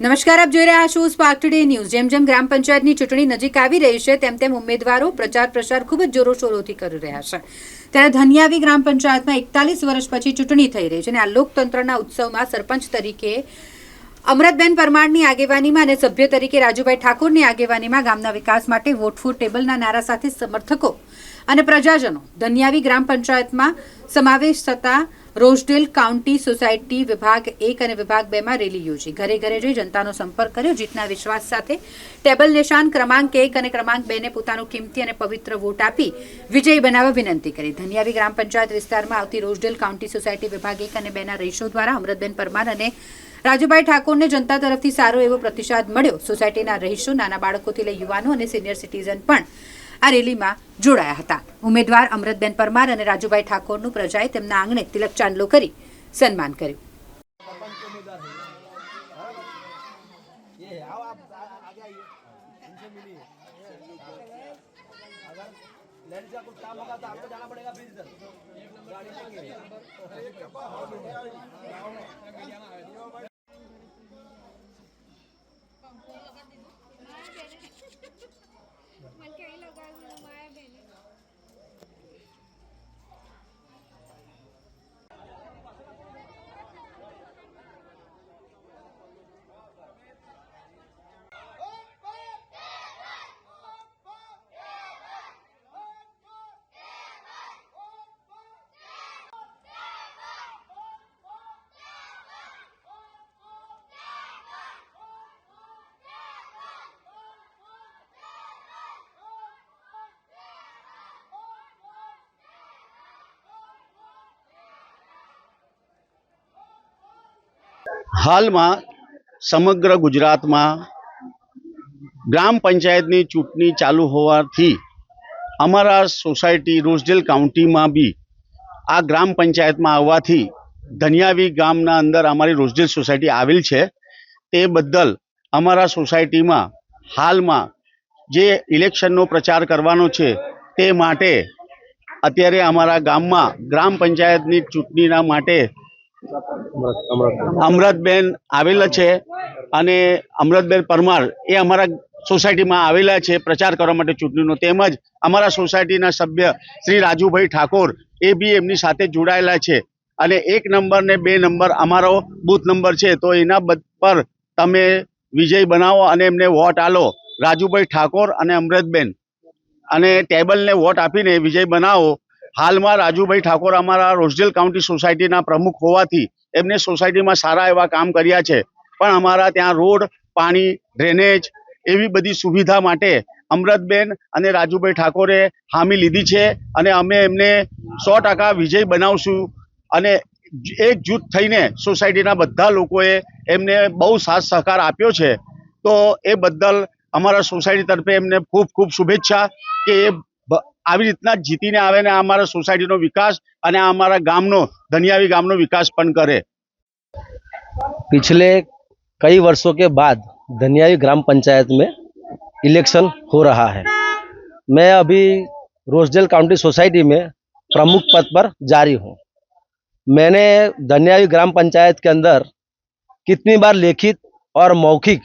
નમસ્કાર, આપ જોઈ રહ્યા છો સ્પાર્ક ટુડે ન્યૂઝ જેમ જેમ ગ્રામ પંચાયતની ચૂંટણી નજીક આવી રહી છે, તેમ તેમ ઉમેદવારો પ્રચાર પ્રસાર ખૂબ જ જોરોશોરોથી કરી રહ્યા છે. ત્યારે ધનિયાવી ગ્રામ પંચાયતમાં એકતાલીસ વર્ષ પછી ચૂંટણી થઈ રહી છે અને આ લોકતંત્રના ઉત્સવમાં સરપંચ તરીકે અમરતબેન પરમારની આગેવાનીમાં અને સભ્ય તરીકે રાજુભાઈ ઠાકોરની આગેવાનીમાં ગામના વિકાસ માટે વોટ ફોર ટેબલના નારા સાથે સમર્થકો અને પ્રજાજનો ધનિયાવી ગ્રામ પંચાયતમાં સમાવેશ થતા રોઝડેલ કાઉન્ટી સોસાયટી વિભાગ એક અને વિભાગ બેમાં રેલી યોજી. ઘરે ઘરે જઈ જનતાનો સંપર્ક કર્યો. જીતના વિશ્વાસ સાથે ટેબલ નિશાન ક્રમાંક એક અને ક્રમાંક બેને પોતાનો કિંમતી અને પવિત્ર વોટ આપી વિજયી બનાવવા વિનંતી કરી. ધનિયાવી ગ્રામ પંચાયત વિસ્તારમાં આવતી રોઝડેલ કાઉન્ટી સોસાયટી વિભાગ એક અને બેના રહીશો દ્વારા અમૃતબેન પરમાર અને રાજુભાઈ ઠાકોરને જનતા તરફથી સારો એવો પ્રતિસાદ મળ્યો. સોસાયટીના રહીશો, નાના બાળકોથી લઈ યુવાનો અને સિનિયર સિટીઝન પણ આ રેલીમાં જોડાયા હતા ઉમેદવાર અમૃતબેન પરમાર અને રાજુભાઈ ઠાકોરનું પ્રજાએ તેમના આંગણે તિલક ચાંદલો કરી સન્માન કર્યું ये है आओ आप आ- आगे आइए इनसे मिलिए अगर लैंड का कुछ काम होगा तो आपको जाना पड़ेगा ब्रिज तक गाड़ी હાલમાં સમગ્ર ગુજરાતમાં ગ્રામ પંચાયતની ચૂંટણી ચાલુ હોવાથી અમારા સોસાયટી રોઝડેલ કાઉન્ટીમાં બી આ ગ્રામ પંચાયતમાં આવવાથી ધનિયાવી ગામના અંદર અમારી રોઝડેલ સોસાયટી આવેલ છે. તે બદલ અમારા સોસાયટીમાં હાલમાં જે ઇલેક્શનનો પ્રચાર કરવાનો છે તે માટે અત્યારે અમારા ગામમાં ગ્રામ પંચાયતની ચૂંટણીના માટે અમરતબેન આવેલા છે અને અમરતબેન પરમાર એ અમારા સોસાયટીમાં આવેલા છે પ્રચાર કરવા માટે ચૂંટણીનો તેમજ અમારા સોસાયટીના સભ્ય શ્રી રાજુભાઈ ઠાકોર એ બી એમની સાથે જોડાયેલા છે. અને એક નંબર ને બે નંબર અમારો બૂથ નંબર છે તો એના પર તમે વિજય બનાવો અને એમને વોટ આલો. રાજુભાઈ ઠાકોર અને અમરતબેન. અને ટેબલને વોટ આપીને વિજય બનાવો. હાલમાં રાજુભાઈ ઠાકોર અમારા રોઝડેલ કાઉન્ટી સોસાયટીના પ્રમુખ હોવાથી એમને સોસાયટીમાં સારા એવા કામ કર્યા છે. પણ અમારા ત્યાં રોડ, પાણી, ડ્રેનેજ એવી બધી સુવિધા માટે અમરતબેન અને રાજુભાઈ ઠાકોરે હામી લીધી છે અને અમે એમને સો ટકા વિજય બનાવશું અને એક જૂથ થઈને સોસાયટીના બધા લોકોએ એમને બહુ સાથ સહકાર આપ્યો છે. તો એ બદલ અમારા સોસાયટી તરફે એમને ખૂબ ખૂબ શુભેચ્છા કે એ આવી રીતના જ જીતીને આવે ને અમારા સોસાયટીનો વિકાસ અને આ અમારા ગામનો ધનિયાવી ગામનો વિકાસ પણ કરે पिछले कई वर्षों के बाद धनियाई ग्राम पंचायत में इलेक्शन हो रहा है मैं अभी रोजडेल काउंटी सोसाइटी में प्रमुख पद पर जारी हूँ मैंने धनियाई ग्राम पंचायत के अंदर कितनी बार लिखित और मौखिक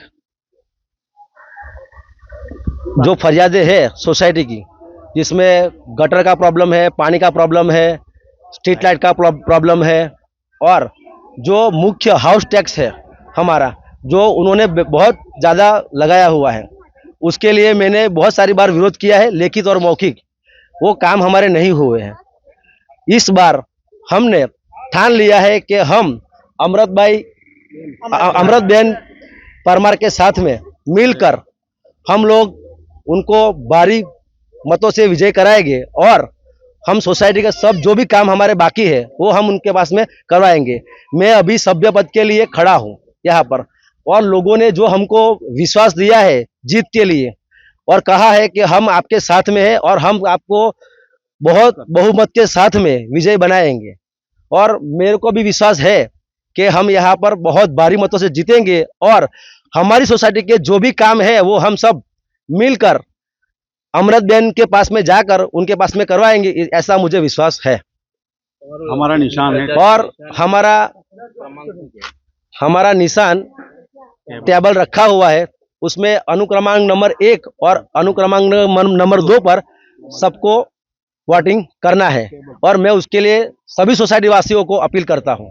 जो फरियादें है सोसाइटी की जिसमें गटर का प्रॉब्लम है, पानी का प्रॉब्लम है स्ट्रीट लाइट का प्रॉब्लम है, और जो मुख्य हाउस टैक्स है हमारा, जो उन्होंने बहुत ज़्यादा लगाया हुआ है, उसके लिए मैंने बहुत सारी बार विरोध किया है, लिखित और मौखिक। वो काम हमारे नहीं हुए हैं। इस बार हमने ठान लिया है कि हम अमृत भाई अमृत बेन परमार के साथ में मिलकर हम लोग उनको भारी मतों से विजय कराएँगे और हम सोसाइटी का सब जो भी काम हमारे बाकी है, वो हम उनके पास में करवाएँगे। मैं अभी सभ्य पद के लिए खड़ा हूँ यहाँ पर और लोगों ने जो हमको विश्वास दिया है जीत के लिए और कहा है कि हम आपके साथ में है और हम आपको बहुत बहुमत के साथ में विजय बनाएँगे। और मेरे को भी विश्वास है कि हम यहाँ पर बहुत भारी मतों से जीतेंगे और हमारी सोसाइटी के जो भी काम है, वो हम सब मिलकर अमृत बेन के पास में जाकर उनके पास में करवाएँगे ऐसा मुझे विश्वास है। हमारा निशान है। और हमारा हमारा निशान टेबल रखा हुआ है। उसमें अनुक्रमांक नंबर एक और अनुक्रमांक नंबर नंबर दो पर सबको वोटिंग करना है। और मैं उसके लिए सभी सोसाइटी वासियों को अपील करता हूँ।